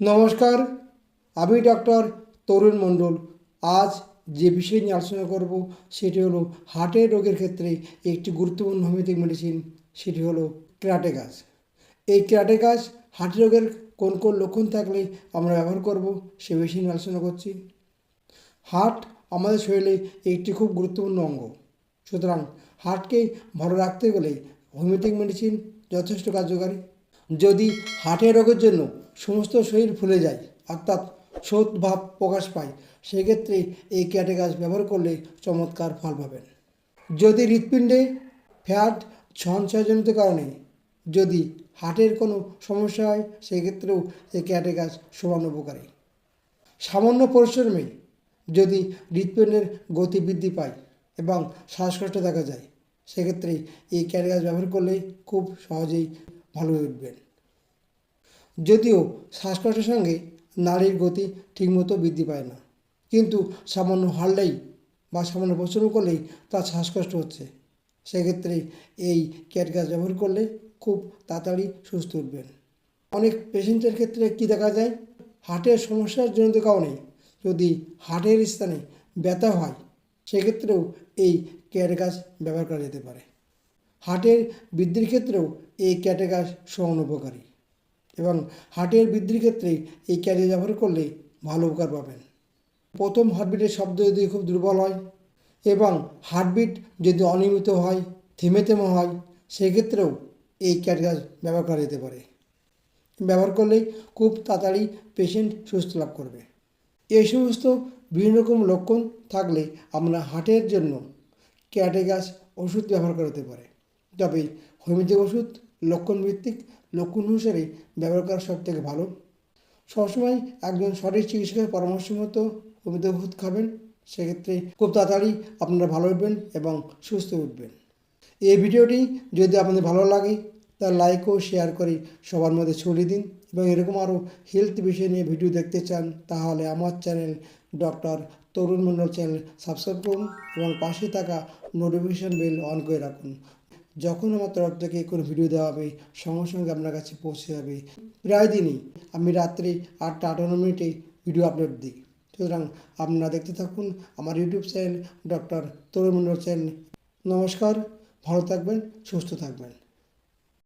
নমস্কার, আমি ডক্টর তরুণ মণ্ডল। আজ যে বিষয় নিয়ে আলোচনা করব, সেটি হলো হার্টের রোগের ক্ষেত্রে একটি গুরুত্বপূর্ণ হোমিওপ্যাথিক মেডিসিন সেটি হলো ক্রাটে গাছ এই ক্রাটে গাছ হার্টের রোগের কোন কোন লক্ষণ থাকলে আমরা ব্যবহার করব, সে বিষয় নিয়ে আলোচনা করছি। হার্ট আমাদের শরীরে একটি খুব গুরুত্বপূর্ণ অঙ্গ। সুতরাং হার্টকে ভালো রাখতে গেলে হোমিওপ্যাথিক মেডিসিন যথেষ্ট কার্যকারী। যদি হার্টের রোগের জন্য সমস্ত শরীর ফুলে যায়, অর্থাৎ শোধ ভাব প্রকাশ পায়। সেক্ষেত্রে এই ক্যাটে গাছ ব্যবহার করলে চমৎকার ফল পাবেন। যদি হৃৎপিণ্ডে ফ্যাট সঞ্চয়জনিত কারণে যদি হার্টের কোনো সমস্যা হয়, সেক্ষেত্রেও এই ক্যাটে গাছ সমান উপকারী সামান্য পরিশ্রমে যদি হৃৎপিণ্ডের গতি বৃদ্ধি পায় এবং শ্বাসকষ্ট দেখা যায়, সেক্ষেত্রে এই ক্যাটে গাছ ব্যবহার করলে খুব সহজেই ভালো হয়ে উঠবেন। যদিও শ্বাসকষ্টের সঙ্গে নারীর গতি ঠিকমতো বৃদ্ধি পায় না। কিন্তু সামান্য হারলেই বা সামান্য পরিশ্রম করলেই তার শ্বাসকষ্ট হচ্ছে। সেক্ষেত্রে এই ক্যাট গাছ ব্যবহার করলে খুব তাড়াতাড়ি সুস্থ উঠবেন। অনেক পেশেন্টের ক্ষেত্রে কি দেখা যায়? হার্টের সমস্যার জনিত কারণে যদি হার্টের স্থানে ব্যথা হয়, সেক্ষেত্রেও এই ক্যাট গাছ ব্যবহার করা যেতে পারে। হার্টের বৃদ্ধির ক্ষেত্রেও এই ক্যাটে গাছ সমান উপকারী। এবং হার্টের বৃদ্ধির ক্ষেত্রে এই ক্যাটে ব্যবহার করলে ভালো উপকার পাবেন। প্রথম হার্টবিটের শব্দ যদি খুব দুর্বল হয় এবং হার্টবিট যদি অনিয়মিত হয়, থেমে থেমে হয়, সেক্ষেত্রেও এই গাছ ব্যবহার করা যেতে পারে। ব্যবহার করলেই খুব তাড়াতাড়ি পেশেন্ট সুস্থ লাভ করবে। এই সমস্ত বিভিন্ন রকম লক্ষণ থাকলে আমরা হার্টের জন্য ক্যাটে গাছ ওষুধ ব্যবহার করতে পারে। তবে হোমিওপ্যাথিক ওষুধ লক্ষণ ভিত্তিক লক্ষণ অনুসারে ব্যবহার করা সব থেকে ভালো। সবসময় একজন সঠিক চিকিৎসকের পরামর্শ মতো ওষুধ খাবেন। সেক্ষেত্রে খুব তাড়াতাড়ি আপনারা ভালো উঠবেন এবং সুস্থ উঠবেন। এই ভিডিওটি যদি আপনাদের ভালো লাগে তার লাইক ও শেয়ার করে সবার মধ্যে ছড়িয়ে দিন এবং এরকম আরও হেলথ বিষয় নিয়ে ভিডিও দেখতে চান, তাহলে আমার channel doctor Tarun Mondal channel subscribe করুন এবং পাশে থাকা নোটিফিকেশান বেল অন করে রাখুন। যখন আমার তরফ থেকে কোনো ভিডিও দেওয়া হবে, সঙ্গে সঙ্গে আপনার কাছে পৌঁছে যাবে। প্রায় দিনই আমি রাত্রে আটটা আটান্ন মিনিটে ভিডিও আপলোড দিই। সুতরাং আপনারা দেখতে থাকুন আমার YouTube channel doctor Tarun Mondal channel নমস্কার, ভালো থাকবেন, সুস্থ থাকবেন।